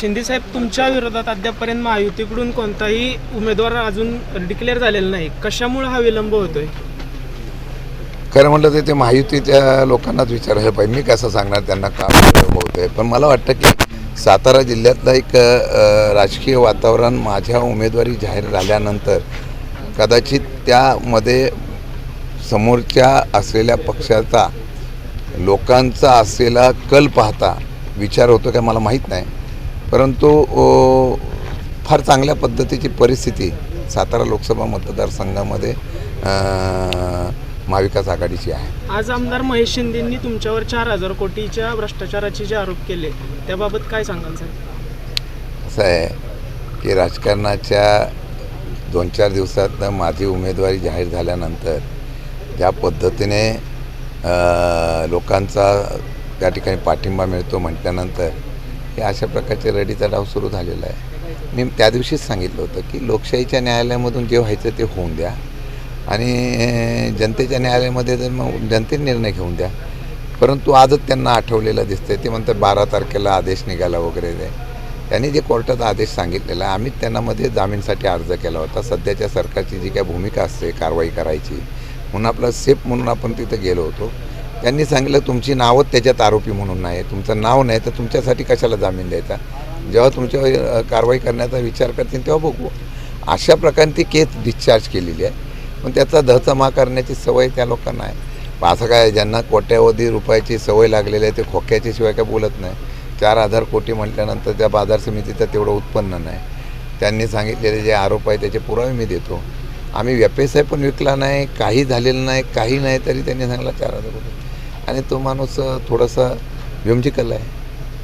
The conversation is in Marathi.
शिंदेसाहेब तुमच्या विरोधात अद्यापपर्यंत महायुतीकडून कोणताही उमेदवार अजून डिक्लेअर झालेला नाही. कशामुळे हा विलंब होतोय? खरं म्हटलं तर ते महायुतीच्या लोकांनाच विचारायला पाहिजे. मी कसं सांगणार त्यांना का विलंब होतोय पण मला वाटतं की सातारा जिल्ह्यातलं एक राजकीय वातावरण माझ्या उमेदवारी जाहीर झाल्यानंतर कदाचित त्यामध्ये समोरच्या असलेल्या पक्षाचा लोकांचा असलेला कल पाहता विचार होतो काय मला माहीत नाही. परंतु फार चांगल्या पद्धतीची परिस्थिती सातारा लोकसभा मतदारसंघामध्ये महाविकास आघाडीची आहे. आज आमदार महेश शिंदेंनी तुमच्यावर चार हजार कोटीच्या भ्रष्टाचाराचे जे आरोप केले त्याबाबत काय सांगाल सर असं आहे की राजकारणाच्या दोन चार दिवसात माझी उमेदवारी जाहीर झाल्यानंतर ज्या पद्धतीने लोकांचा त्या ठिकाणी पाठिंबा मिळतो म्हटल्यानंतर हे अशा प्रकारचे रडीचा डाव सुरू झालेला आहे. मी त्या दिवशीच सांगितलं होतं की लोकशाहीच्या न्यायालयामधून जे व्हायचं ते होऊन द्या. आणि जनतेच्या न्यायालयामध्ये तर मग जनतेने निर्णय घेऊन द्या. परंतु आजच त्यांना आठवलेलं दिसतंय. ते म्हणतात बारा तारखेला आदेश निघाला वगैरे. ते त्यांनी जे कोर्टात आदेश सांगितलेला आहे, आम्ही त्यांना मध्ये जामीनसाठी अर्ज केला होता. सध्याच्या सरकारची जी काय भूमिका असते कारवाई करायची म्हणून आपला सेफ म्हणून आपण तिथं गेलो होतो. त्यांनी सांगितलं तुमची नावच त्याच्यात आरोपी म्हणून नाही तुमचं नाव नाही तर तुमच्यासाठी कशाला जामीन द्यायचा? जेव्हा तुमच्या कारवाई करण्याचा विचार करतील तेव्हा बघू. अशा प्रकारे ती केस डिस्चार्ज केलेली आहे. पण त्याचा धचमा करण्याची सवय त्या लोकांना आहे. असं काय ज्यांना कोट्यावधी रुपयाची सवय लागलेली आहे ते खोक्याच्या शिवाय काय बोलत नाही. चार हजार कोटी म्हटल्यानंतर त्या बाजार समितीचं तेवढं उत्पन्न नाही. त्यांनी सांगितलेले जे आरोप आहे त्याचे पुरावे मी देतो. आम्ही व्यवसाय पण विकला नाही काही झालेलं नाही काही नाही तरी त्यांनी सांगितलं चार हजार रुपये. आणि तो माणूस थोडासा व्योमजिकल आहे.